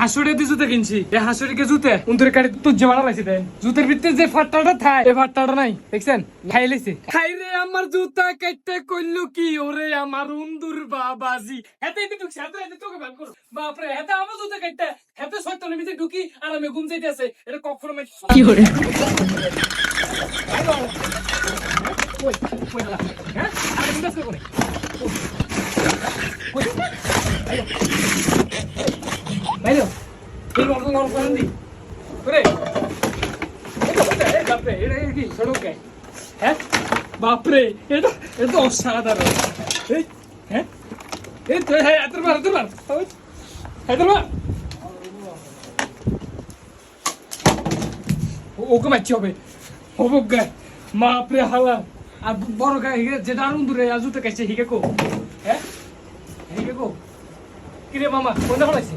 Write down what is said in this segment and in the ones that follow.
হাসুড়ে দিয়ে জুতে কিনছি। এই হাসুড়িকে জুতে উন্তরে কাটি তুই যে বাড়া লাইছি দেন। জুতের ভিতরে যে ফাট্টাটা থাই এই ফাট্টাটা নাই দেখছেন? খাই লাইছে। খাই রে আমার জুতা কাটতে কইলো কি ওরে আমার উন্দুর বাবাজি। হেতে এতে ঢুকছে হেতে এতে তোকে বান করো বাপরে হেতে আমার জুতা কাটতে হেতে শয়তানের ভিতরে ঢুকি আর আমি ঘুম যাইতেছে এটা কখনো কি কই হ্যাঁ? আরে কই আইও বাইরে এই গল্প গল্প করেন বাপরে কি সড়ক গায়ে হ্যাঁ? বাপরে এটা এটা অসাধারণ। হ্যাঁ? এই তো হ্যাঁ এত বার এত বার এত বার ওকে মারছি হবে। হবে গায়ে বাপরে, হালা। আর বড় গায়ে যেটা আরুন দূরে আজুতে কাছে, হিগে কো। হ্যাঁ? হিগে কো। কিরে মামা, কোনটা ফলাইছে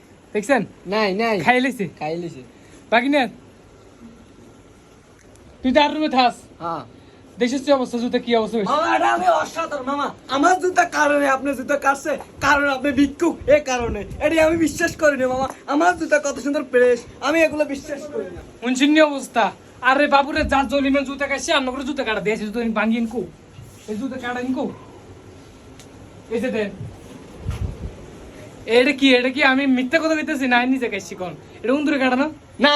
দেখছেন নাই নাই খাই লাইছে খাই লিছে বাকি নেন তুই তার রুমে থাস হ্যাঁ দেশের যে অবস্থা জুতে কি অবস্থা মামা এটা আমি অসাধারণ মামা আমার জুতা কারণে আপনার জুতা কাটছে কারণ আপনি ভিক্ষুক এই কারণে এটি আমি বিশ্বাস করি না মামা আমার জুতা কত সুন্দর প্রেস আমি এগুলো বিশ্বাস করি না উনছিন্নি অবস্থা আরে বাবুরে যার জলিমেন জুতা কাটছে আর নগরে জুতা কাটা দিয়েছে জুতো ভাঙিয়ে কো এই জুতা কাটা কো এই যে দেন এটা কি এটা কি? আমি মিথ্যা কথা কইতেছি না নিজে কাটছি কোন? এটা উন্দুরে কাটা না?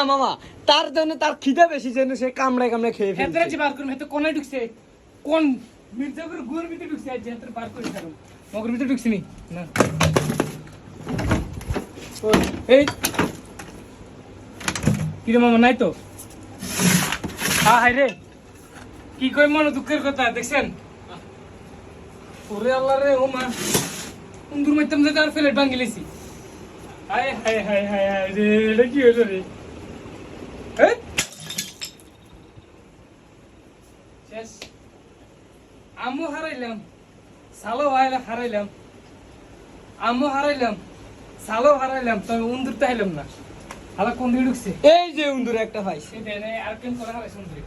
মামা তার জন্য তার খিদে বেশি জন্য সে কামড়ায় কামড়ায় খেয়ে হেতরে ফেলছে। যে বার করুম হেতে কোনায় ঢুকছে। কোন মির্জাপুর গুয়ের ভিতরে ঢুকছে আজ হেতরে বার করে ছাড়ুম মগর ভিতরে ঢুকছি নি? না। এই। কি রে মামা নাই তো? হ্যাঁ হাই রে। কি কই মনে দুঃখের কথা দেখছেন? ওরে আল্লাহ রে ও মা। উন্দুর মাইতাম যে আর ফেলে ভাঙি লেছি। হায় হায় হায় হায় হায় রে এটা কি হলো রে? শেষ। আমও হারাইলাম সালো হারাইলাম হারাইলাম। আমও হারাইলাম সালো হারাইলাম তবে উন্দুর তো হাইলাম না। হালা কোন ঢুকছে। এই যে উন্দুর একটা দেয় আর কেন করা হারাইছে উন্দুরে?